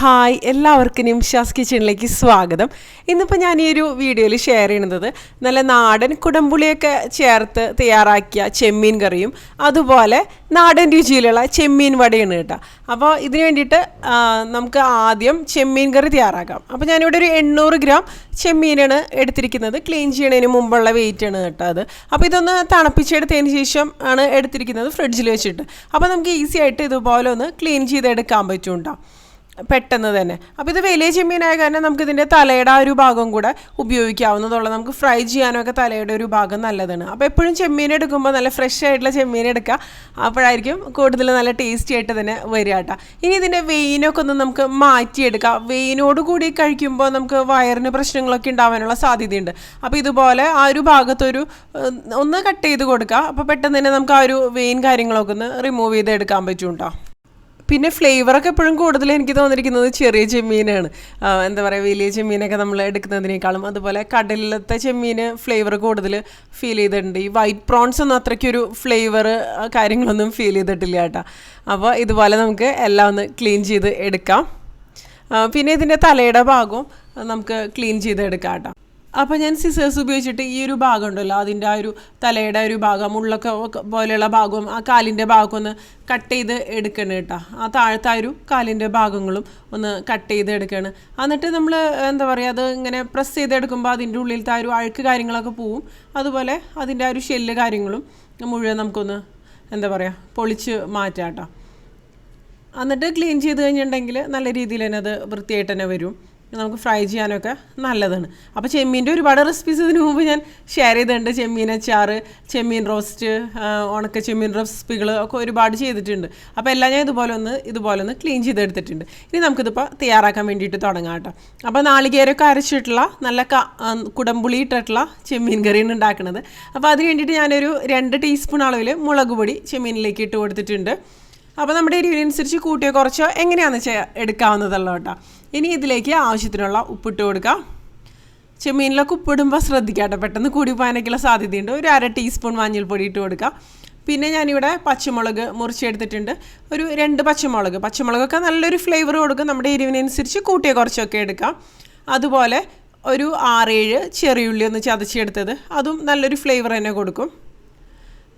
Hi എല്ലാവർക്കും നിംഷാസ് കിച്ചണിലേക്ക് സ്വാഗതം. ഇന്നിപ്പോൾ ഞാൻ ഈ ഒരു വീഡിയോയിൽ ഷെയർ ചെയ്യുന്നത് നല്ല നാടൻ കുടംപുളിയൊക്കെ ചേർത്ത് തയ്യാറാക്കിയ ചെമ്മീൻ കറിയും അതുപോലെ നാടൻ രുചിയിലുള്ള ചെമ്മീൻ വടയാണ് കേട്ടോ. അപ്പോൾ ഇതിന് വേണ്ടിയിട്ട് നമുക്ക് ആദ്യം ചെമ്മീൻ കറി തയ്യാറാക്കാം. അപ്പോൾ ഞാനിവിടെ ഒരു എണ്ണൂറ് ഗ്രാം ചെമ്മീനാണ് എടുത്തിരിക്കുന്നത്. ക്ലീൻ ചെയ്യണതിന് മുമ്പുള്ള വെയിറ്റ് ആണ് കേട്ടോ അത്. അപ്പോൾ ഇതൊന്ന് തണുപ്പിച്ചെടുത്തതിന് ശേഷം ആണ് എടുത്തിരിക്കുന്നത് ഫ്രിഡ്ജിൽ വെച്ചിട്ട്. അപ്പോൾ നമുക്ക് ഈസി ആയിട്ട് ഇതുപോലെ ഒന്ന് ക്ലീൻ ചെയ്തെടുക്കാൻ പറ്റും കേട്ടോ. പെട്ടെന്ന് തന്നെ. അപ്പോൾ ഇത് വലിയ ചെമ്മീനായ കാരണം നമുക്ക് ഇതിന്റെ തലയുടെ ആ ഒരു ഭാഗം കൂടെ ഉപയോഗിക്കാവുന്നതുള്ള നമുക്ക് ഫ്രൈ ചെയ്യാനൊക്കെ തലയുടെ ഒരു ഭാഗം നല്ലതാണ്. അപ്പോൾ എപ്പോഴും ചെമ്മീൻ എടുക്കുമ്പോൾ നല്ല ഫ്രഷ് ആയിട്ടുള്ള ചെമ്മീൻ എടുക്കുക. അപ്പോഴായിരിക്കും കൂടുതൽ നല്ല ടേസ്റ്റി ആയിട്ട് തന്നെ വരിക കേട്ടോ. ഇനി ഇതിന്റെ വെയിനൊക്കെ ഒന്ന് നമുക്ക് മാറ്റിയെടുക്കാം. വെയിനോട് കൂടി കഴിക്കുമ്പോൾ നമുക്ക് വയറിന് പ്രശ്നങ്ങളൊക്കെ ഉണ്ടാവാനുള്ള സാധ്യതയുണ്ട്. അപ്പോൾ ഇതുപോലെ ആ ഒരു ഭാഗത്തൊരു ഒന്ന് കട്ട് ചെയ്ത് കൊടുക്കുക. അപ്പോൾ പെട്ടെന്ന് തന്നെ നമുക്ക് ആ ഒരു വെയിൻ കാര്യങ്ങളൊക്കെ ഒന്ന് റിമൂവ് ചെയ്തെടുക്കാൻ പറ്റും കേട്ടോ. പിന്നെ ഫ്ലേവറൊക്കെ എപ്പോഴും കൂടുതൽ എനിക്ക് തോന്നിയിരിക്കുന്നത് ചെറിയ ചെമ്മീനാണ്. എന്താ പറയുക വലിയ ചെമ്മീനൊക്കെ നമ്മൾ എടുക്കുന്നതിനേക്കാളും. അതുപോലെ കടലിലത്തെ ചെമ്മീന് ഫ്ലേവർ കൂടുതൽ ഫീൽ ചെയ്തിട്ടുണ്ട്. ഈ വൈറ്റ് പ്രോൺസ് ഒന്നും അത്രയ്ക്കൊരു ഫ്ലേവർ കാര്യങ്ങളൊന്നും ഫീൽ ചെയ്തിട്ടില്ല കേട്ടോ. അപ്പോൾ ഇതുപോലെ നമുക്ക് എല്ലാം ഒന്ന് ക്ലീൻ ചെയ്ത് എടുക്കാം. പിന്നെ ഇതിന്റെ തലയുടെ ഭാഗവും നമുക്ക് ക്ലീൻ ചെയ്ത് എടുക്കാം കേട്ടോ. അപ്പോൾ ഞാൻ സിസേഴ്സ് ഉപയോഗിച്ചിട്ട് ഈ ഒരു ഭാഗം ഉണ്ടല്ലോ അതിന്റെ ആ ഒരു തലയുടെ ഒരു ഭാഗം ഉള്ളൊക്കെ പോലെയുള്ള ഭാഗവും ആ കാലിന്റെ ഭാഗം ഒന്ന് കട്ട് ചെയ്ത് എടുക്കണം കേട്ടോ. ആ താഴത്തെ ഒരു കാലിന്റെ ഭാഗങ്ങളും ഒന്ന് കട്ട് ചെയ്ത് എടുക്കണം. എന്നിട്ട് നമ്മൾ എന്താ പറയുക അത് ഇങ്ങനെ പ്രസ് ചെയ്തെടുക്കുമ്പോൾ അതിന്റെ ഉള്ളിലത്തെ ആ ഒരു അഴുക്ക് കാര്യങ്ങളൊക്കെ പോവും. അതുപോലെ അതിന്റെ ആ ഒരു ഷെല്ല് കാര്യങ്ങളും മുഴുവൻ നമുക്കൊന്ന് എന്താ പറയുക പൊളിച്ച് മാറ്റാം കേട്ടോ. എന്നിട്ട് ക്ലീൻ ചെയ്ത് കഴിഞ്ഞിട്ടുണ്ടെങ്കിൽ നല്ല രീതിയിൽ തന്നെ അത് വൃത്തിയായിട്ട് തന്നെ വരും. നമുക്ക് ഫ്രൈ ചെയ്യാനൊക്കെ നല്ലതാണ്. അപ്പോൾ ചെമ്മീന്റെ ഒരുപാട് റെസിപ്പീസ് ഇതിനു മുമ്പ് ഞാൻ ഷെയർ ചെയ്തിട്ടുണ്ട്. ചെമ്മീൻ അച്ചാറ് ചെമ്മീൻ റോസ്റ്റ് ഉണക്ക ചെമ്മീൻ റെസിപ്പികൾ ഒക്കെ ഒരുപാട് ചെയ്തിട്ടുണ്ട്. അപ്പോൾ എല്ലാം ഞാൻ ഇതുപോലെ ഒന്ന് ഇതുപോലെ ഒന്ന് ക്ലീൻ ചെയ്തെടുത്തിട്ടുണ്ട്. ഇനി നമുക്കിതിപ്പോൾ തയ്യാറാക്കാൻ വേണ്ടിയിട്ട് തുടങ്ങാം കേട്ടോ. അപ്പോൾ നാളികേരൊക്കെ അരച്ചിട്ടുള്ള നല്ല കുടംപുളി ഇട്ടിട്ടുള്ള ചെമ്മീൻ കറിയാണ് ഉണ്ടാക്കുന്നത്. അപ്പോൾ അതിന് വേണ്ടിയിട്ട് ഞാനൊരു രണ്ട് ടീസ്പൂൺ അളവിൽ മുളക് പൊടി ചെമ്മീനിലേക്ക് ഇട്ട് കൊടുത്തിട്ടുണ്ട്. അപ്പോൾ നമ്മുടെ എരിവിനനുസരിച്ച് കൂട്ടിയോ കുറച്ചോ എങ്ങനെയാണെന്ന് വെച്ചാൽ എടുക്കാവുന്നതല്ലോ കേട്ടോ. ഇനി ഇതിലേക്ക് ആവശ്യത്തിനുള്ള ഉപ്പിട്ട് കൊടുക്കാം. ചെമ്മീനിലൊക്കെ ഉപ്പിടുമ്പോൾ ശ്രദ്ധിക്കാം പെട്ടെന്ന് കൂടി പോകാനൊക്കെയുള്ള സാധ്യതയുണ്ട്. ഒരു അര ടീസ്പൂൺ മഞ്ഞൾപ്പൊടി ഇട്ട് കൊടുക്കുക പിന്നെ ഞാനിവിടെ പച്ചമുളക് മുറിച്ചെടുത്തിട്ടുണ്ട് ഒരു രണ്ട് പച്ചമുളക്. പച്ചമുളകൊക്കെ നല്ലൊരു ഫ്ലേവർ കൊടുക്കും. നമ്മുടെ എരിവിനനുസരിച്ച് കൂട്ടിയ കുറച്ചൊക്കെ എടുക്കാം. അതുപോലെ ഒരു ആറേഴ് ചെറിയുള്ളി ഒന്ന് ചതച്ചെടുത്തത്. അതും നല്ലൊരു ഫ്ലേവർ തന്നെ കൊടുക്കും.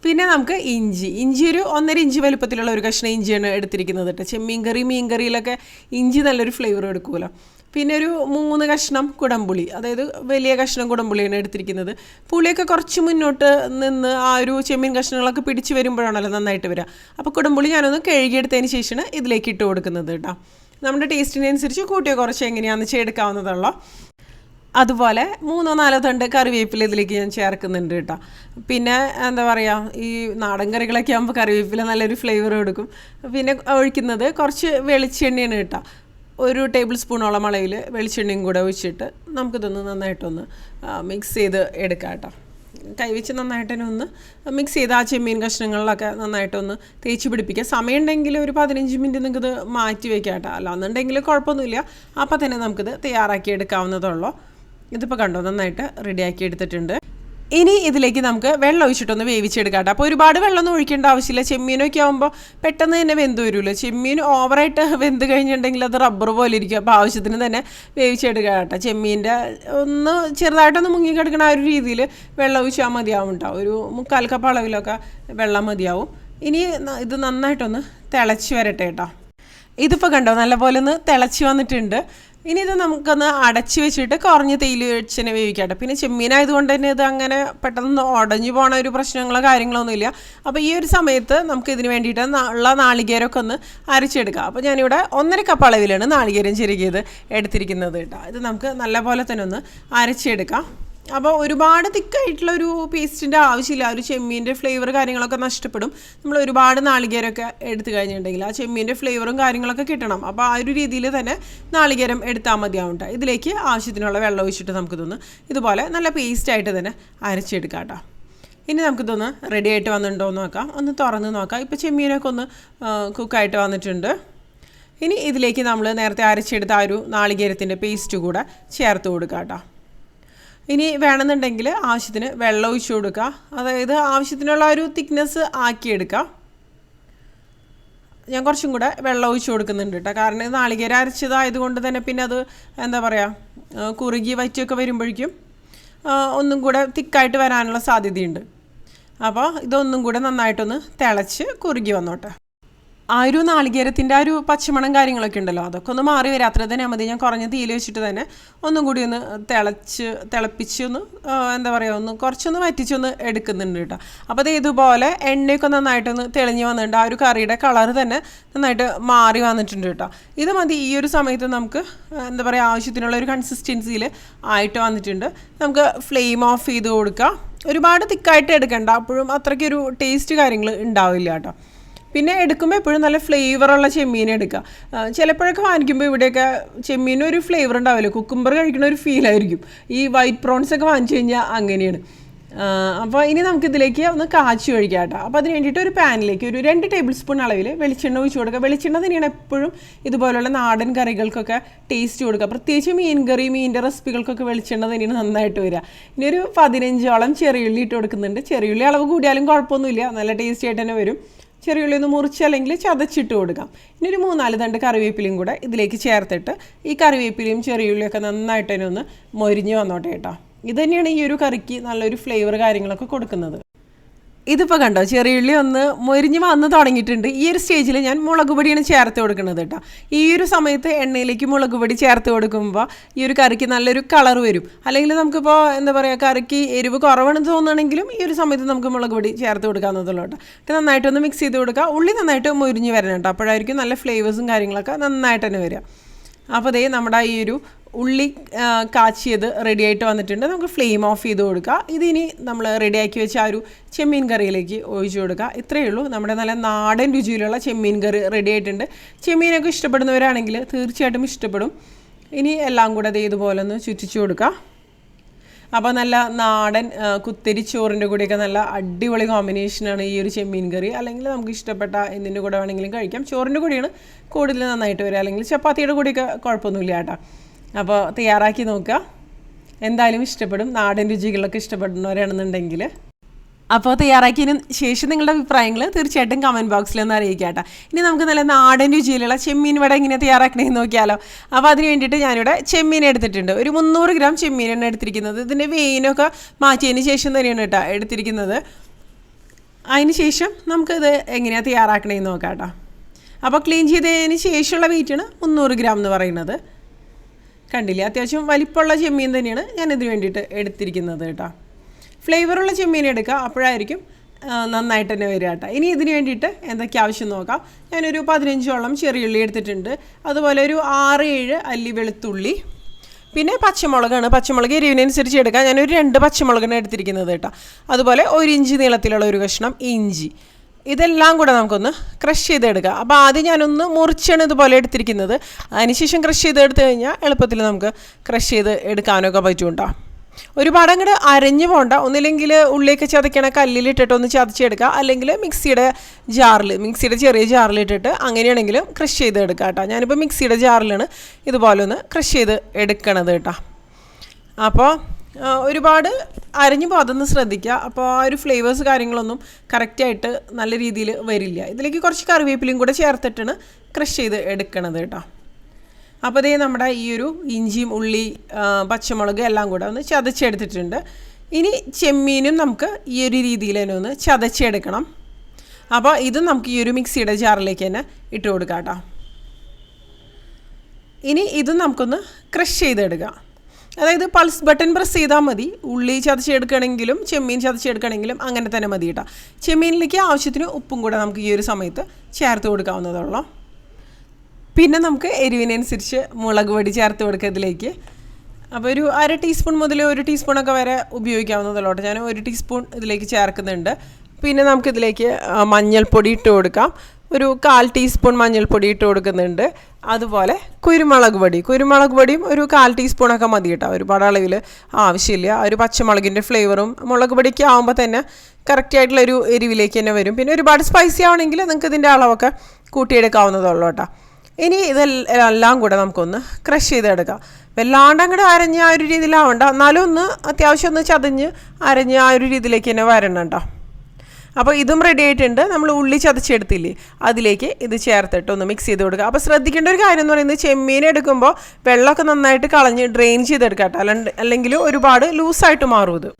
പിന്നെ നമുക്ക് ഇഞ്ചി. ഇഞ്ചി ഒരു ഒന്നര ഇഞ്ച് വലുപ്പത്തിലുള്ള ഒരു കഷ്ണം ഇഞ്ചിയാണ് എടുത്തിരിക്കുന്നത് കേട്ടോ. ചെമ്മീൻ കറി മീൻ കറിയിലൊക്കെ ഇഞ്ചി നല്ലൊരു ഫ്ലേവർ എടുക്കുമല്ലോ. പിന്നെ ഒരു മൂന്ന് കഷ്ണം കുടംപുളി. അതായത് വലിയ കഷ്ണം കുടംപുളിയാണ് എടുത്തിരിക്കുന്നത്. പുളിയൊക്കെ കുറച്ച് മുന്നോട്ട് നിന്ന് ആ ഒരു ചെമ്മീൻ കഷ്ണങ്ങളൊക്കെ പിടിച്ച് വരുമ്പോഴാണല്ലോ നന്നായിട്ട് വരിക. അപ്പോൾ കുടംപുളി ഞാനൊന്ന് കഴുകിയെടുത്തതിന് ശേഷമാണ് ഇതിലേക്ക് ഇട്ട് കൊടുക്കുന്നത് കേട്ടോ. നമ്മുടെ ടേസ്റ്റിനനുസരിച്ച് കൂട്ടിയോ കുറച്ച് എങ്ങനെയാണെന്ന് വെച്ചാൽ എടുക്കാവുന്നതുള്ളൂ അതുപോലെ മൂന്നോ നാലോ തണ്ട് കറിവേപ്പില ഇതിലേക്ക് ഞാൻ ചേർക്കുന്നുണ്ട് കേട്ടോ. പിന്നെ എന്താ പറയുക ഈ നാടൻ കറികളൊക്കെ ആകുമ്പോൾ കറിവേപ്പില നല്ലൊരു ഫ്ലേവർ കൊടുക്കും. പിന്നെ ഒഴിക്കുന്നത് കുറച്ച് വെളിച്ചെണ്ണയാണ് കേട്ടോ. ഒരു ടേബിൾ സ്പൂണോളം അളവിൽ വെളിച്ചെണ്ണയും കൂടെ ഒഴിച്ചിട്ട് നമുക്കിതൊന്ന് നന്നായിട്ടൊന്ന് മിക്സ് ചെയ്ത് എടുക്കാം കേട്ടോ. കൈവച്ച് നന്നായിട്ട് തന്നെ ഒന്ന് മിക്സ് ചെയ്ത് ആ ചെമ്മീൻ കഷ്ണങ്ങളിലൊക്കെ നന്നായിട്ടൊന്ന് തേച്ച് പിടിപ്പിക്കുക സമയമുണ്ടെങ്കിൽ ഒരു പതിനഞ്ച് മിനിറ്റ് നിങ്ങൾക്കിത് മാറ്റി വയ്ക്കാം കേട്ടോ. അല്ലാന്നുണ്ടെങ്കിൽ കുഴപ്പമൊന്നുമില്ല. അപ്പോൾ തന്നെ നമുക്കിത് തയ്യാറാക്കി എടുക്കാവുന്നതുള്ളൂ ഇതിപ്പോൾ കണ്ടോ നന്നായിട്ട് റെഡിയാക്കി എടുത്തിട്ടുണ്ട്. ഇനി ഇതിലേക്ക് നമുക്ക് വെള്ളം ഒഴിച്ചിട്ടൊന്ന് വേവിച്ചെടുക്കാം കേട്ടോ. അപ്പോൾ ഒരുപാട് വെള്ളമൊന്നും ഒഴിക്കേണ്ട ആവശ്യമില്ല. ചെമ്മീനൊക്കെ ആകുമ്പോൾ പെട്ടെന്ന് തന്നെ വെന്ത് വരുമല്ലോ. ചെമ്മീൻ ഓവറായിട്ട് വെന്ത് കഴിഞ്ഞിട്ടുണ്ടെങ്കിൽ അത് റബ്ബർ പോലെ ഇരിക്കും. അപ്പോൾ ആവശ്യത്തിന് തന്നെ വേവിച്ചെടുക്കുക കേട്ടോ. ചെമ്മീന്റെ ഒന്ന് ചെറുതായിട്ടൊന്ന് മുങ്ങിക്കിടക്കണ ആ ഒരു രീതിയിൽ വെള്ളം ഒഴിച്ചാൽ മതിയാവും കേട്ടോ. ഒരു മുക്കാൽ കപ്പ് അളവിലൊക്കെ വെള്ളം മതിയാവും. ഇനി ഇത് നന്നായിട്ടൊന്ന് തിളച്ച് വരട്ടെ കേട്ടോ. ഇതിപ്പോൾ കണ്ടോ നല്ലപോലെ ഒന്ന് തിളച്ച് വന്നിട്ടുണ്ട്. ഇനി ഇത് നമുക്കൊന്ന് അടച്ച് വെച്ചിട്ട് കുറഞ്ഞ തേയില വെച്ചിനെ വേവിക്കട്ടെ. പിന്നെ ചെമ്മീനായതുകൊണ്ട് തന്നെ ഇത് അങ്ങനെ പെട്ടെന്ന് ഉടഞ്ഞു പോണ ഒരു പ്രശ്നങ്ങളോ കാര്യങ്ങളോ ഒന്നുമില്ല അപ്പോൾ ഈ ഒരു സമയത്ത് നമുക്ക് ഇതിന് വേണ്ടിയിട്ട് ഉള്ള നാളികേരമൊക്കെ ഒന്ന് അരച്ചെടുക്കാം. അപ്പോൾ ഞാനിവിടെ ഒന്നര കപ്പ് അളവിലാണ് നാളികേരം ചെറുകിയത് എടുത്തിരിക്കുന്നത് കേട്ടോ. ഇത് നമുക്ക് നല്ലപോലെ തന്നെ ഒന്ന് അരച്ചെടുക്കാം. അപ്പോൾ ഒരുപാട് തിക്കായിട്ടുള്ള ഒരു പേസ്റ്റിന്റെ ആവശ്യമില്ല. ഒരു ചെമ്മീന്റെ ഫ്ലേവർ കാര്യങ്ങളൊക്കെ നഷ്ടപ്പെടും. നമ്മൾ ഒരുപാട് നാളികേരമൊക്കെ എടുത്തു കഴിഞ്ഞിട്ടുണ്ടെങ്കിൽ ആ ചെമ്മീന്റെ ഫ്ലേവറും കാര്യങ്ങളൊക്കെ കിട്ടണം. അപ്പോൾ ആ ഒരു രീതിയിൽ തന്നെ നാളികേരം എടുത്താൽ മതിയാവും ഇതിലേക്ക് ആവശ്യത്തിനുള്ള വെള്ളം ഒഴിച്ചിട്ട് നമുക്ക് നമുക്കിതൊന്ന് ഇതുപോലെ നല്ല പേസ്റ്റായിട്ട് തന്നെ അരച്ചെടുക്കാം കേട്ടോ ഇനി നമുക്കിതൊന്ന് റെഡി ആയിട്ട് വന്നിട്ടുണ്ടോ എന്ന് നോക്കാം. ഒന്ന് തുറന്ന് നോക്കാം. ഇപ്പോൾ ചെമ്മീനൊക്കെ ഒന്ന് കുക്കായിട്ട് വന്നിട്ടുണ്ട്. ഇനി ഇതിലേക്ക് നമ്മൾ നേരത്തെ അരച്ചെടുത്ത ആ ഒരു നാളികേരത്തിന്റെ പേസ്റ്റ് കൂടെ ചേർത്ത് കൊടുക്കാം കേട്ടോ ഇനി വേണമെന്നുണ്ടെങ്കിൽ ആവശ്യത്തിന് വെള്ളം ഒഴിച്ചു കൊടുക്കുക. അതായത് ആവശ്യത്തിനുള്ള ഒരു തിക്നെസ് ആക്കിയെടുക്കുക. ഞാൻ കുറച്ചും കൂടെ വെള്ളം ഒഴിച്ച് കൊടുക്കുന്നുണ്ട് കേട്ടോ. കാരണം ഇത് നാളികേരം അരച്ചതായതുകൊണ്ട് തന്നെ പിന്നെ അത് എന്താ പറയുക കുറുകി വറ്റിയൊക്കെ വരുമ്പോഴേക്കും ഒന്നും കൂടെ തിക്കായിട്ട് വരാനുള്ള സാധ്യതയുണ്ട്. അപ്പോൾ ഇതൊന്നും കൂടെ നന്നായിട്ടൊന്ന് തിളച്ച് കുറുകി വന്നോട്ടെ. ആ ഒരു നാളികേരത്തിന്റെ ആ ഒരു പച്ചമണം കാര്യങ്ങളൊക്കെ ഉണ്ടല്ലോ അതൊക്കെ ഒന്ന് മാറി വരാം. അത്ര തന്നെ മതി ഞാൻ കുറഞ്ഞ തീയിൽ വെച്ചിട്ട് തന്നെ ഒന്നും കൂടി ഒന്ന് തിളച്ച് തിളപ്പിച്ച് ഒന്ന് എന്താ പറയുക ഒന്ന് കുറച്ചൊന്ന് വറ്റിച്ചൊന്ന് എടുക്കുന്നുണ്ട് കേട്ടോ. അപ്പോൾ അത് ഇതുപോലെ എണ്ണയൊക്കെ നന്നായിട്ടൊന്ന് തെളിഞ്ഞ് വന്നിട്ടുണ്ട്. ആ ഒരു കറിയുടെ കളർ തന്നെ നന്നായിട്ട് മാറി വന്നിട്ടുണ്ട് കേട്ടോ. ഇത് മതി ഈ ഒരു സമയത്ത് നമുക്ക് എന്താ പറയുക ആവശ്യത്തിനുള്ള ഒരു കൺസിസ്റ്റൻസിയിൽ ആയിട്ട് വന്നിട്ടുണ്ട്. നമുക്ക് ഫ്ലെയിം ഓഫ് ചെയ്ത് കൊടുക്കുക ഒരുപാട് തിക്കായിട്ട് എടുക്കണ്ട അപ്പോഴും അത്രയ്ക്കൊരു ടേസ്റ്റ് കാര്യങ്ങൾ ഉണ്ടാവില്ല കേട്ടോ. പിന്നെ എടുക്കുമ്പോൾ എപ്പോഴും നല്ല ഫ്ലേവറുള്ള ചെമ്മീൻ എടുക്കുക ചിലപ്പോഴൊക്കെ വാങ്ങിക്കുമ്പോൾ ഇവിടെയൊക്കെ ചെമ്മീനും ഒരു ഫ്ലേവർ ഉണ്ടാവില്ല. കുക്കുംബർ കഴിക്കുന്ന ഒരു ഫീൽ ആയിരിക്കും. ഈ വൈറ്റ് പ്രോൺസ് ഒക്കെ വാങ്ങിച്ചു കഴിഞ്ഞാൽ അങ്ങനെയാണ്. അപ്പോൾ ഇനി നമുക്കിതിലേക്ക് ഒന്ന് കാച്ചി ഒഴിക്കാം കേട്ടോ. അപ്പോൾ അതിന് വേണ്ടിയിട്ട് ഒരു പാനിലേക്ക് ഒരു രണ്ട് ടേബിൾ സ്പൂൺ അളവിൽ വെളിച്ചെണ്ണ ഒഴിച്ച് കൊടുക്കുക വെളിച്ചെണ്ണ തന്നെയാണ് എപ്പോഴും ഇതുപോലുള്ള നാടൻ കറികൾക്കൊക്കെ ടേസ്റ്റ് കൊടുക്കുക പ്രത്യേകിച്ച് മീൻ കറി മീനിന്റെ റെസിപ്പികൾക്കൊക്കെ വെളിച്ചെണ്ണ തന്നെയാണ് നന്നായിട്ട് വരിക ഇനി ഒരു പതിനഞ്ചോളം ചെറിയുള്ളി ഇട്ട് കൊടുക്കുന്നുണ്ട്. ചെറിയുള്ളി അളവ് കൂടിയാലും കുഴപ്പമൊന്നുമില്ല. നല്ല ടേസ്റ്റി ആയിട്ട് തന്നെ വരും. ചെറിയുള്ളി ഒന്ന് മുറിച്ച് അല്ലെങ്കിൽ ചതച്ചിട്ട് കൊടുക്കാം. ഇനി ഒരു മൂന്നാൽ തണ്ട് കറിവേപ്പിലയും കൂടെ ഇതിലേക്ക് ചേർത്തിട്ട് ഈ കറിവേപ്പിലയും ചെറിയുള്ളിയൊക്കെ നന്നായിട്ട് തന്നെ ഒന്ന് മൊരിഞ്ഞ് വന്നോട്ടെ കേട്ടോ. ഇത് തന്നെയാണ് ഈ ഒരു കറിക്ക് നല്ലൊരു ഫ്ലേവർ കാര്യങ്ങളൊക്കെ കൊടുക്കുന്നത്. ഇതിപ്പോൾ കണ്ടോ ചെറിയുള്ളി ഒന്ന് മൊരിഞ്ഞ് വന്ന് തുടങ്ങിയിട്ടുണ്ട്. ഈ ഒരു സ്റ്റേജിൽ ഞാൻ മുളക് പൊടിയാണ് ചേർത്ത് കൊടുക്കുന്നത് കേട്ടോ ഈ ഒരു സമയത്ത് എണ്ണയിലേക്ക് മുളക് പൊടി ചേർത്ത് കൊടുക്കുമ്പോൾ ഈ ഒരു കറിക്ക് നല്ലൊരു കളർ വരും. അല്ലെങ്കിൽ നമുക്കിപ്പോൾ എന്താ പറയുക കറിക്ക് എരിവ് കുറവാണെന്ന് തോന്നുകയാണെങ്കിലും ഈ ഒരു സമയത്ത് നമുക്ക് മുളക് പൊടി ചേർത്ത് കൊടുക്കാവുന്നതുള്ളൂ കേട്ടോ ഇത് നന്നായിട്ടൊന്ന് മിക്സ് ചെയ്ത് കൊടുക്കുക. ഉള്ളി നന്നായിട്ട് മൊരിഞ്ഞ് വരണം കേട്ടോ അപ്പോഴായിരിക്കും നല്ല ഫ്ലേവേഴ്സും കാര്യങ്ങളൊക്കെ നന്നായിട്ട് തന്നെ വരിക. അപ്പോൾ ദേ നമ്മുടെ ഈ ഒരു ഉള്ളി കാച്ചിയത് റെഡി ആയിട്ട് വന്നിട്ടുണ്ട്. നമുക്ക് ഫ്ലെയിം ഓഫ് ചെയ്ത് കൊടുക്കുക ഇതിനി നമ്മൾ റെഡിയാക്കി വെച്ച ആ ഒരു ചെമ്മീൻ കറിയിലേക്ക് ഒഴിച്ചു കൊടുക്കുക ഇത്രയേ ഉള്ളൂ. നമ്മുടെ നല്ല നാടൻ രുചിയിലുള്ള ചെമ്മീൻ കറി റെഡി ആയിട്ടുണ്ട്. ചെമ്മീനൊക്കെ ഇഷ്ടപ്പെടുന്നവരാണെങ്കിൽ തീർച്ചയായിട്ടും ഇഷ്ടപ്പെടും. ഇനി എല്ലാം കൂടെ അത് ഇതുപോലെ ഒന്ന് ചുറ്റിച്ചു കൊടുക്കുക അപ്പോൾ നല്ല നാടൻ കുത്തരി ചോറിന്റെ കൂടെയൊക്കെ നല്ല അടിപൊളി കോമ്പിനേഷനാണ് ഈ ഒരു ചെമ്മീൻ കറി. അല്ലെങ്കിൽ നമുക്ക് ഇഷ്ടപ്പെട്ട എന്തിന്റെ കൂടെ വേണമെങ്കിലും കഴിക്കാം. ചോറിന്റെ കൂടെയാണ് കൂടുതൽ നന്നായിട്ട് വരിക. അല്ലെങ്കിൽ ചപ്പാത്തിയുടെ കൂടെയൊക്കെ കുഴപ്പമൊന്നുമില്ല കേട്ടോ. അപ്പോൾ തയ്യാറാക്കി നോക്കുക. എന്തായാലും ഇഷ്ടപ്പെടും. നാടൻ രുചികളൊക്കെ ഇഷ്ടപ്പെടുന്നവരാണെന്നുണ്ടെങ്കിൽ അപ്പോൾ തയ്യാറാക്കിയതിന് ശേഷം നിങ്ങളുടെ അഭിപ്രായങ്ങൾ തീർച്ചയായിട്ടും കമന്റ് ബോക്സിൽ ഒന്ന് അറിയിക്കുക കേട്ടോ. ഇനി നമുക്ക് നല്ല നാടൻ രുചിയിലുള്ള ചെമ്മീൻ വട എങ്ങനെ തയ്യാറാക്കണമെന്ന് നോക്കിയാലോ. അപ്പോൾ അതിന് വേണ്ടിയിട്ട് ഞാനിവിടെ ചെമ്മീൻ എടുത്തിട്ടുണ്ട്. ഒരു മുന്നൂറ് ഗ്രാം ചെമ്മീനാണ് എടുത്തിരിക്കുന്നത്. ഇതിന്റെ വെയിനൊക്കെ മാറ്റിയതിന് ശേഷം തന്നെയാണ് കേട്ടോ എടുത്തിരിക്കുന്നത്. അതിന് ശേഷം നമുക്കിത് എങ്ങനെയാണ് തയ്യാറാക്കണമെന്ന് നോക്കാം കേട്ടോ. അപ്പോൾ ക്ലീൻ ചെയ്തതിന് ശേഷമുള്ള വെയിറ്റാണ് മുന്നൂറ് ഗ്രാം എന്ന് പറയുന്നത്. കണ്ടില്ലേ? അത്യാവശ്യം വലിപ്പമുള്ള ചെമ്മീൻ തന്നെയാണ് ഞാൻ ഞാനിതിന് വേണ്ടിയിട്ട് എടുത്തിരിക്കുന്നത് കേട്ടോ. ഫ്ലേവറുള്ള ചെമ്മീൻ എടുക്കുക അപ്പോഴായിരിക്കും നന്നായിട്ട് തന്നെ വരിക കേട്ടോ. ഇനി ഇതിന് വേണ്ടിയിട്ട് എന്തൊക്കെ ആവശ്യം നോക്കാം. ഞാനൊരു പതിനഞ്ചോളം ചെറിയുള്ളി എടുത്തിട്ടുണ്ട്. അതുപോലെ ഒരു ആറ് ഏഴ് അല്ലി വെളുത്തുള്ളി. പിന്നെ പച്ചമുളകാണ്. പച്ചമുളക് എരിവിനനുസരിച്ച് എടുക്കാം. ഞാനൊരു രണ്ട് പച്ചമുളകാണ് എടുത്തിരിക്കുന്നത് കേട്ടോ. അതുപോലെ ഒരു ഇഞ്ച് നീളത്തിലുള്ള ഒരു കഷ്ണം ഇഞ്ചി. ഇതെല്ലാം കൂടെ നമുക്കൊന്ന് ക്രഷ് ചെയ്തെടുക്കാം. അപ്പോൾ ആദ്യം ഞാനൊന്ന് മുറിച്ചാണ് ഇതുപോലെ എടുത്തിരിക്കുന്നത്. അതിനുശേഷം ക്രഷ് ചെയ്തെടുത്ത് കഴിഞ്ഞാൽ എളുപ്പത്തിൽ നമുക്ക് ക്രഷ് ചെയ്ത് എടുക്കാനൊക്കെ പറ്റുമുണ്ടോ ഒരുപാട് അങ്ങോട്ട് അരഞ്ഞു പോണ്ട. ഒന്നില്ലെങ്കിൽ ഉള്ളിയൊക്കെ ചതയ്ക്കണ കല്ലിലിട്ടിട്ട് ഒന്ന് ചതച്ചെടുക്കുക. അല്ലെങ്കിൽ മിക്സിയുടെ ജാറിൽ മിക്സിയുടെ ചെറിയ ജാറിലിട്ടിട്ട് അങ്ങനെയാണെങ്കിലും ക്രഷ് ചെയ്ത് എടുക്കാം കേട്ടോ. ഞാനിപ്പോൾ മിക്സിയുടെ ജാറിലാണ് ഇതുപോലെ ഒന്ന് ക്രഷ് ചെയ്ത് എടുക്കണത് കേട്ടോ. അപ്പോൾ ഒരുപാട് അരഞ്ഞു പോകാതൊന്ന് ശ്രദ്ധിക്കുക. അപ്പോൾ ആ ഒരു ഫ്ലേവേഴ്സ് കാര്യങ്ങളൊന്നും കറക്റ്റായിട്ട് നല്ല രീതിയിൽ വരില്ല. ഇതിലേക്ക് കുറച്ച് കറിവേപ്പിലയും കൂടെ ചേർത്തിട്ടാണ് ക്രഷ് ചെയ്ത് എടുക്കണത് കേട്ടോ. അപ്പോൾ ഇതേ നമ്മുടെ ഈ ഒരു ഇഞ്ചിയും ഉള്ളി പച്ചമുളക് എല്ലാം കൂടെ ഒന്ന് ചതച്ചെടുത്തിട്ടുണ്ട്. ഇനി ചെമ്മീനും നമുക്ക് ഈ ഒരു രീതിയിൽ തന്നെ ഒന്ന് ചതച്ചെടുക്കണം. അപ്പോൾ ഇതും നമുക്ക് ഈ ഒരു മിക്സിയുടെ ജാറിലേക്ക് തന്നെ ഇട്ട് കൊടുക്കാം കേട്ടോ. ഇനി ഇതും നമുക്കൊന്ന് ക്രഷ് ചെയ്തെടുക്കാം. അതായത് പൾസ് ബട്ടൺ പ്രസ് ചെയ്താൽ മതി. ഉള്ളി ചതച്ചെടുക്കണമെങ്കിലും ചെമ്മീൻ ചതച്ചെടുക്കണമെങ്കിലും അങ്ങനെ തന്നെ മതി കേട്ടോ. ചെമ്മീനിലേക്ക് ആവശ്യത്തിന് ഉപ്പും കൂടെ നമുക്ക് ഈ ഒരു സമയത്ത് ചേർത്ത് കൊടുക്കാവുന്നതുള്ളൂ പിന്നെ നമുക്ക് എരിവിനനുസരിച്ച് മുളക് പൊടി ചേർത്ത് കൊടുക്കുക ഇതിലേക്ക്. അപ്പോൾ ഒരു അര ടീസ്പൂൺ മുതൽ ഒരു ടീസ്പൂണൊക്കെ വരെ ഉപയോഗിക്കാവുന്നതുള്ളൂ ഞാൻ ഒരു ടീസ്പൂൺ ഇതിലേക്ക് ചേർക്കുന്നുണ്ട്. പിന്നെ നമുക്കിതിലേക്ക് മഞ്ഞൾപ്പൊടി ഇട്ട് കൊടുക്കാം. ഒരു കാൽ ടീസ്പൂൺ മഞ്ഞൾപ്പൊടി ഇട്ട് കൊടുക്കുന്നുണ്ട്. അതുപോലെ കുരുമുളക് പൊടി. കുരുമുളക് പൊടിയും ഒരു കാൽ ടീസ്പൂണൊക്കെ മതി കേട്ടോ. ഒരുപാട് അളവിൽ ആവശ്യമില്ല. ആ ഒരു പച്ചമുളകിന്റെ ഫ്ലേവറും മുളക് പൊടിക്ക് ആകുമ്പോൾ തന്നെ കറക്റ്റ് ആയിട്ടുള്ള ഒരു എരിവിലേക്ക് തന്നെ വരും. പിന്നെ ഒരുപാട് സ്പൈസി ആവണമെങ്കിൽ നിങ്ങൾക്ക് ഇതിന്റെ അളവൊക്കെ കൂട്ടിയെടുക്കാവുന്നതുള്ളൂ കേട്ടോ. ഇനി ഇതെല്ലാം കൂടെ നമുക്കൊന്ന് ക്രഷ് ചെയ്തെടുക്കാം. വല്ലാണ്ട് അങ്ങോട്ട് അരഞ്ഞ് ആ ഒരു രീതിയിലാവണ്ട. എന്നാലും ഒന്ന് അത്യാവശ്യം ഒന്ന് ചതഞ്ഞ് അരഞ്ഞ് ആ ഒരു രീതിയിലേക്ക് തന്നെ വരണം കേട്ടോ. അപ്പോൾ ഇതും റെഡി ആയിട്ടുണ്ട്. നമ്മൾ ഉള്ളി ചതച്ചെടുത്തില്ലേ? അതിലേക്ക് ഇത് ചേർത്തിട്ട് ഒന്ന് മിക്സ് ചെയ്ത് കൊടുക്കുക. അപ്പോൾ ശ്രദ്ധിക്കേണ്ട ഒരു കാര്യം എന്ന് പറയുന്നത് ചെമ്മീൻ എടുക്കുമ്പോൾ വെള്ളമൊക്കെ നന്നായിട്ട് കളഞ്ഞ് ഡ്രെയിൻ ചെയ്തെടുക്കാം കേട്ടോ. അല്ലെങ്കിൽ ഒരുപാട് ലൂസായിട്ട് മാറും ഇത്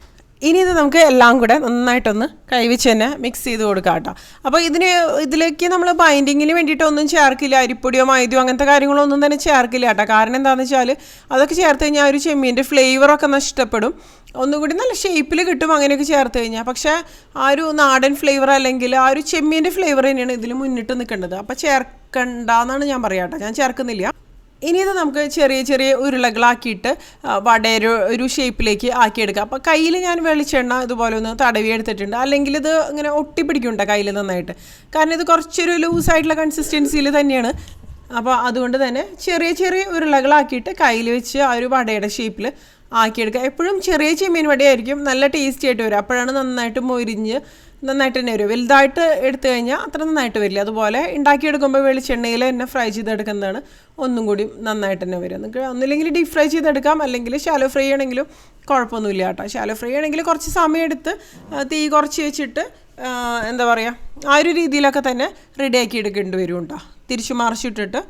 ഇനി ഇത് നമുക്ക് എല്ലാം കൂടെ നന്നായിട്ടൊന്ന് കൈവച്ച് തന്നെ മിക്സ് ചെയ്ത് കൊടുക്കാം കേട്ടോ. അപ്പോൾ ഇതിന് ഇതിലേക്ക് നമ്മൾ ബൈൻഡിങ്ങിന് വേണ്ടിയിട്ട് ഒന്നും ചേർക്കില്ല. അരിപ്പൊടിയോ മൈദയോ അങ്ങനത്തെ കാര്യങ്ങളോ ഒന്നും തന്നെ ചേർക്കില്ല കേട്ടോ. കാരണം എന്താണെന്ന് വെച്ചാൽ അതൊക്കെ ചേർത്ത് കഴിഞ്ഞാൽ ഒരു ചെമ്മീന്റെ ഫ്ലേവറൊക്കെ നഷ്ടപ്പെടും. ഒന്നുകൂടി നല്ല ഷേപ്പിൽ കിട്ടും അങ്ങനെയൊക്കെ ചേർത്ത് കഴിഞ്ഞാൽ പക്ഷേ ആ ഒരു നാടൻ ഫ്ലേവർ അല്ലെങ്കിൽ ആ ഒരു ചെമ്മീന്റെ ഫ്ലേവർ തന്നെയാണ് ഇതിൽ മുന്നിട്ട് നിൽക്കേണ്ടത്. അപ്പോൾ ചേർക്കണ്ടെന്നാണ് ഞാൻ പറയാം കേട്ടോ. ഞാൻ ചേർക്കുന്നില്ല. ഇനി ഇത് നമുക്ക് ചെറിയ ചെറിയ ഉരുളകളാക്കിയിട്ട് വടയൊരു ഒരു ഷേപ്പിലേക്ക് ആക്കിയെടുക്കാം. അപ്പോൾ കയ്യിൽ ഞാൻ വെളിച്ചെണ്ണ ഇതുപോലെ ഒന്ന് തടവി എടുത്തിട്ടുണ്ട് അല്ലെങ്കിൽ ഇത് ഇങ്ങനെ ഒട്ടി ഒട്ടിപ്പിടിക്കുന്നുണ്ട് കയ്യിൽ നന്നായിട്ട്. കാരണം ഇത് കുറച്ചൊരു ലൂസായിട്ടുള്ള കൺസിസ്റ്റൻസിയിൽ തന്നെയാണ്. അപ്പോൾ അതുകൊണ്ട് തന്നെ ചെറിയ ചെറിയ ഉരുളകളാക്കിയിട്ട് കയ്യിൽ വെച്ച് ആ ഒരു വടയുടെ ഷേപ്പിൽ ആക്കിയെടുക്കുക എപ്പോഴും ചെറിയ ചെമ്മീൻ വടയായിരിക്കും നല്ല ടേസ്റ്റി ആയിട്ട് വരും. അപ്പോഴാണ് നന്നായിട്ട് മൊരിഞ്ഞ് നന്നായിട്ട് തന്നെ വരും. വലുതായിട്ട് എടുത്തു കഴിഞ്ഞാൽ അത്ര നന്നായിട്ട് വരില്ല. അതുപോലെ ഉണ്ടാക്കിയെടുക്കുമ്പോൾ വെളിച്ചെണ്ണയിൽ തന്നെ ഫ്രൈ ചെയ്തെടുക്കുന്നതാണ് ഒന്നും കൂടി നന്നായിട്ട് തന്നെ വരും നിങ്ങൾക്ക് ഒന്നില്ലെങ്കിൽ ഡീപ് ഫ്രൈ ചെയ്തെടുക്കാം. അല്ലെങ്കിൽ ഷാലോ ഫ്രൈ ആണെങ്കിലും കുഴപ്പമൊന്നുമില്ല കേട്ടോ. ഷാലോ ഫ്രൈ ആണെങ്കിൽ കുറച്ച് സമയം എടുത്ത് തീ കുറച്ച് വെച്ചിട്ട് എന്താ പറയുക ആ ഒരു രീതിയിലൊക്കെ തന്നെ റെഡിയാക്കി എടുക്കേണ്ടി വരും കേട്ടോ. തിരിച്ചു മറിച്ചിട്ടിട്ട്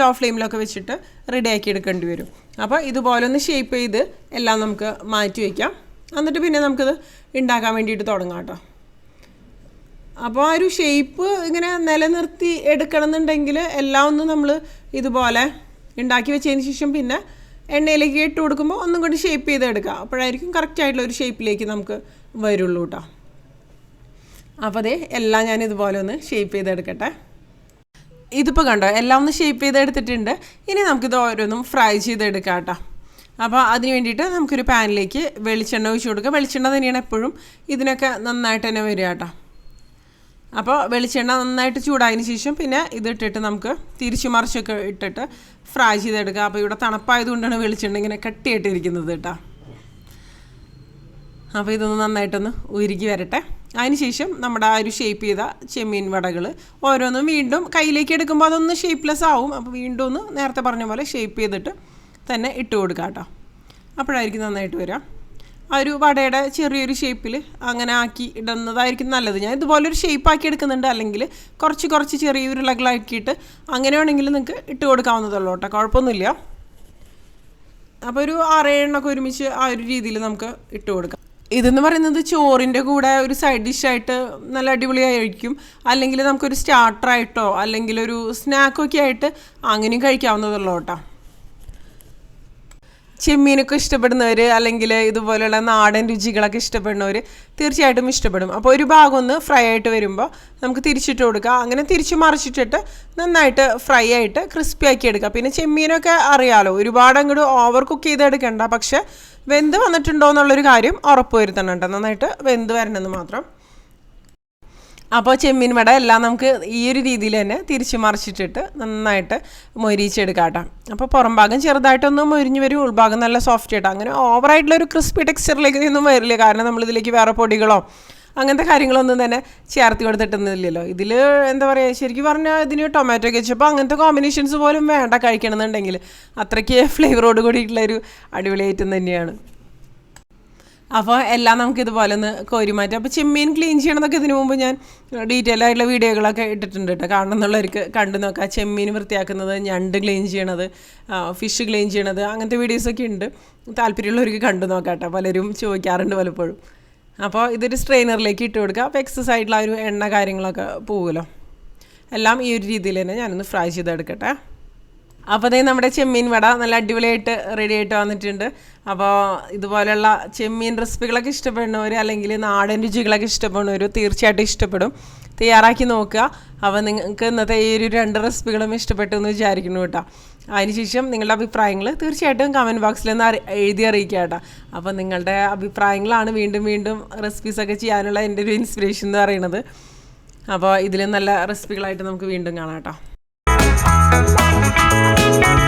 ലോ ഫ്ലെയിമിലൊക്കെ വെച്ചിട്ട് റെഡിയാക്കി എടുക്കേണ്ടി വരും. അപ്പോൾ ഇതുപോലെ ഒന്ന് ഷേപ്പ് ചെയ്ത് എല്ലാം നമുക്ക് മാറ്റി വയ്ക്കാം എന്നിട്ട് പിന്നെ നമുക്കിത് ഉണ്ടാക്കാൻ വേണ്ടിയിട്ട് തുടങ്ങാം കേട്ടോ. അപ്പോൾ ആ ഒരു ഷേപ്പ് ഇങ്ങനെ നിലനിർത്തി എടുക്കണം എന്നുണ്ടെങ്കിൽ എല്ലാം ഒന്നും നമ്മൾ ഇതുപോലെ ഉണ്ടാക്കി വെച്ചതിന് ശേഷം പിന്നെ എണ്ണയിലേക്ക് ഇട്ട് കൊടുക്കുമ്പോൾ ഒന്നും കൂടി ഷേപ്പ് ചെയ്ത് എടുക്കുക. അപ്പോഴായിരിക്കും കറക്റ്റ് ആയിട്ടുള്ള ഒരു ഷേപ്പിലേക്ക് നമുക്ക് വരുള്ളൂ കേട്ടോ അപ്പോൾ അതേ എല്ലാം ഞാൻ ഇതുപോലെ ഒന്ന് ഷേപ്പ് ചെയ്തെടുക്കട്ടെ ഇതിപ്പോൾ കണ്ടോ എല്ലാം ഒന്ന് ഷേപ്പ് ചെയ്തെടുത്തിട്ടുണ്ട് ഇനി നമുക്കിത് ഓരോന്നും ഫ്രൈ ചെയ്തെടുക്കാം കേട്ടോ അപ്പോൾ അതിന് വേണ്ടിയിട്ട് നമുക്കൊരു പാനിലേക്ക് വെളിച്ചെണ്ണ ഒഴിച്ച് കൊടുക്കുക. വെളിച്ചെണ്ണ തന്നെയാണ് എപ്പോഴും ഇതിനൊക്കെ നന്നായിട്ട് തന്നെ വരിക കേട്ടോ അപ്പോൾ വെളിച്ചെണ്ണ നന്നായിട്ട് ചൂടായതിന് ശേഷം പിന്നെ ഇതിട്ടിട്ട് നമുക്ക് തിരിച്ചു മറിച്ചൊക്കെ ഇട്ടിട്ട് ഫ്രൈ ചെയ്തെടുക്കുക. അപ്പോൾ ഇവിടെ തണുപ്പായതുകൊണ്ടാണ് വെളിച്ചെണ്ണ ഇങ്ങനെ കട്ടിയായിട്ടിരിക്കുന്നത് കേട്ടോ. അപ്പോൾ ഇതൊന്ന് നന്നായിട്ടൊന്ന് ഉരുകി വരട്ടെ. അതിനുശേഷം നമ്മുടെ ആ ഒരു ഷേപ്പ് ചെയ്ത ചെമ്മീൻ വടകൾ ഓരോന്നും വീണ്ടും കയ്യിലേക്ക് എടുക്കുമ്പോൾ അതൊന്ന് ഷേപ്പ്ലെസ് ആവും. അപ്പോൾ വീണ്ടും ഒന്ന് നേരത്തെ പറഞ്ഞ പോലെ ഷേപ്പ് ചെയ്തിട്ട് തന്നെ ഇട്ട് കൊടുക്കാം കേട്ടോ. അപ്പോഴായിരിക്കും നന്നായിട്ട് വരിക. ആ ഒരു വടയുടെ ചെറിയൊരു ഷേപ്പിൽ അങ്ങനെ ആക്കി ഇടുന്നതായിരിക്കും നല്ലത്. ഞാൻ ഇതുപോലെ ഒരു ഷേപ്പ് ആക്കി എടുക്കുന്നുണ്ട്. അല്ലെങ്കിൽ കുറച്ച് കുറച്ച് ചെറിയ ഉരുളകളാക്കിയിട്ട് അങ്ങനെ വേണമെങ്കിൽ നിങ്ങൾക്ക് ഇട്ട് കൊടുക്കാവുന്നതുള്ളൂ കേട്ടോ. കുഴപ്പമൊന്നുമില്ല. അപ്പോൾ ഒരു ആറേഴെണ്ണൊക്കെ ഒരുമിച്ച് ആ ഒരു രീതിയിൽ നമുക്ക് ഇട്ട് കൊടുക്കാം. ഇതെന്ന് പറയുന്നത് ചോറിന്റെ കൂടെ ഒരു സൈഡ് ഡിഷായിട്ട് നല്ല അടിപൊളിയായി കഴിക്കും അല്ലെങ്കിൽ നമുക്കൊരു സ്റ്റാർട്ടറായിട്ടോ അല്ലെങ്കിൽ ഒരു സ്നാക്കൊക്കെ ആയിട്ട് അങ്ങനെയും കഴിക്കാവുന്നതുള്ളൂ കേട്ടോ. ചെമ്മീനൊക്കെ ഇഷ്ടപ്പെടുന്നവർ അല്ലെങ്കിൽ ഇതുപോലെയുള്ള നാടൻ രുചികളൊക്കെ ഇഷ്ടപ്പെടുന്നവർ തീർച്ചയായിട്ടും ഇഷ്ടപ്പെടും. അപ്പോൾ ഒരു ഭാഗം ഒന്ന് ഫ്രൈ ആയിട്ട് വരുമ്പോൾ നമുക്ക് തിരിച്ചിട്ട് കൊടുക്കുക അങ്ങനെ തിരിച്ച് മറിച്ചിട്ടിട്ട് നന്നായിട്ട് ഫ്രൈ ആയിട്ട് ക്രിസ്പി ആക്കി എടുക്കുക പിന്നെ ചെമ്മീനൊക്കെ അറിയാലോ ഒരുപാട് അങ്ങോട്ട് ഓവർ കുക്ക് ചെയ്തെടുക്കണ്ട പക്ഷേ വെന്ത് വന്നിട്ടുണ്ടോ എന്നുള്ളൊരു കാര്യം ഉറപ്പ് വരുത്തണം കേട്ടോ. നന്നായിട്ട് വെന്ത് വരണമെന്ന് മാത്രം. അപ്പോൾ ചെമ്മീൻ വട എല്ലാം നമുക്ക് ഈ ഒരു രീതിയിൽ തന്നെ തിരിച്ച് മറിച്ചിട്ടിട്ട് നന്നായിട്ട് മൊരിച്ചെടുക്കാം കേട്ടോ അപ്പോൾ പുറം ഭാഗം ചെറുതായിട്ടൊന്ന് മൊരിഞ്ഞ് വരും ഉൾഭാഗം നല്ല സോഫ്റ്റ് ആയിട്ട്. അങ്ങനെ ഓവറായിട്ടുള്ള ഒരു ക്രിസ്പി ടെക്സ്ചറിലേക്ക് ഒന്നും വരില്ല. കാരണം നമ്മളിതിലേക്ക് വേറെ പൊടികളോ അങ്ങനത്തെ കാര്യങ്ങളൊന്നും തന്നെ ചേർത്ത് കൊടുത്തിട്ടൊന്നുമില്ലല്ലോ. ഇതിൽ എന്താ പറയുക ശരിക്കും പറഞ്ഞാൽ ഇതിന് ടൊമാറ്റോ കെച്ചപ്പോൾ അങ്ങനത്തെ കോമ്പിനേഷൻസ് പോലും വേണ്ട കഴിക്കണമെന്നുണ്ടെങ്കിൽ അത്രയ്ക്ക് ഫ്ലേവറോട് കൂടിയിട്ടുള്ളൊരു ഐറ്റം തന്നെയാണ്. അപ്പോൾ എല്ലാം നമുക്ക് ഇതുപോലെ ഒന്ന് കോരി മാറ്റാം. അപ്പോൾ ചെമ്മീൻ ക്ലീൻ ചെയ്യണമെന്നൊക്കെ ഇതിനു മുമ്പ് ഞാൻ ഡീറ്റെയിൽ ആയിട്ടുള്ള വീഡിയോകളൊക്കെ ഇട്ടിട്ടുണ്ട് കേട്ടോ. കാണുന്നുള്ളവർക്ക് കണ്ടു നോക്കാം. ചെമ്മീൻ വൃത്തിയാക്കുന്നത് ഞണ്ട് ക്ലീൻ ചെയ്യണത് ഫിഷ് ക്ലീൻ ചെയ്യണത് അങ്ങനത്തെ വീഡിയോസൊക്കെ ഉണ്ട്. താല്പര്യമുള്ളവർക്ക് കണ്ടു നോക്കാം കേട്ടോ. പലരും ചോദിക്കാറുണ്ട് പലപ്പോഴും. അപ്പോൾ ഇതൊരു സ്ട്രെയിനറിലേക്ക് ഇട്ട് കൊടുക്കുക അപ്പോൾ എക്സസ് ആയിട്ടുള്ള ഒരു എണ്ണ കാര്യങ്ങളൊക്കെ പോകുമല്ലോ എല്ലാം ഈ ഒരു രീതിയിൽ തന്നെ ഞാനൊന്ന് ഫ്രൈ ചെയ്തെടുക്കട്ടെ. അപ്പോൾ അതേ നമ്മുടെ ചെമ്മീൻ വട നല്ല അടിപൊളിയായിട്ട് റെഡി ആയിട്ട് വന്നിട്ടുണ്ട്. അപ്പോൾ ഇതുപോലെയുള്ള ചെമ്മീൻ റെസിപ്പികളൊക്കെ ഇഷ്ടപ്പെടുന്നവർ അല്ലെങ്കിൽ നാടൻ രുചികളൊക്കെ ഇഷ്ടപ്പെടുന്നവർ തീർച്ചയായിട്ടും ഇഷ്ടപ്പെടും. തയ്യാറാക്കി നോക്കുക. അപ്പോൾ നിങ്ങൾക്ക് ഇന്നത്തെ ഈ ഒരു രണ്ട് റെസിപ്പികളും ഇഷ്ടപ്പെട്ടു എന്ന് വിചാരിക്കുന്നു കേട്ടോ. അതിനുശേഷം നിങ്ങളുടെ അഭിപ്രായങ്ങൾ തീർച്ചയായിട്ടും കമന്റ് ബോക്സിൽ നിന്ന് എഴുതി അറിയിക്കുക കേട്ടോ. അപ്പോൾ നിങ്ങളുടെ അഭിപ്രായങ്ങളാണ് വീണ്ടും വീണ്ടും റെസിപ്പീസൊക്കെ ചെയ്യാനുള്ള എന്റെ ഒരു ഇൻസ്പിറേഷൻ എന്ന് പറയുന്നത്. അപ്പോൾ ഇതിൽ നല്ല റെസിപ്പികളായിട്ട് നമുക്ക് വീണ്ടും കാണാം കേട്ടോ. Música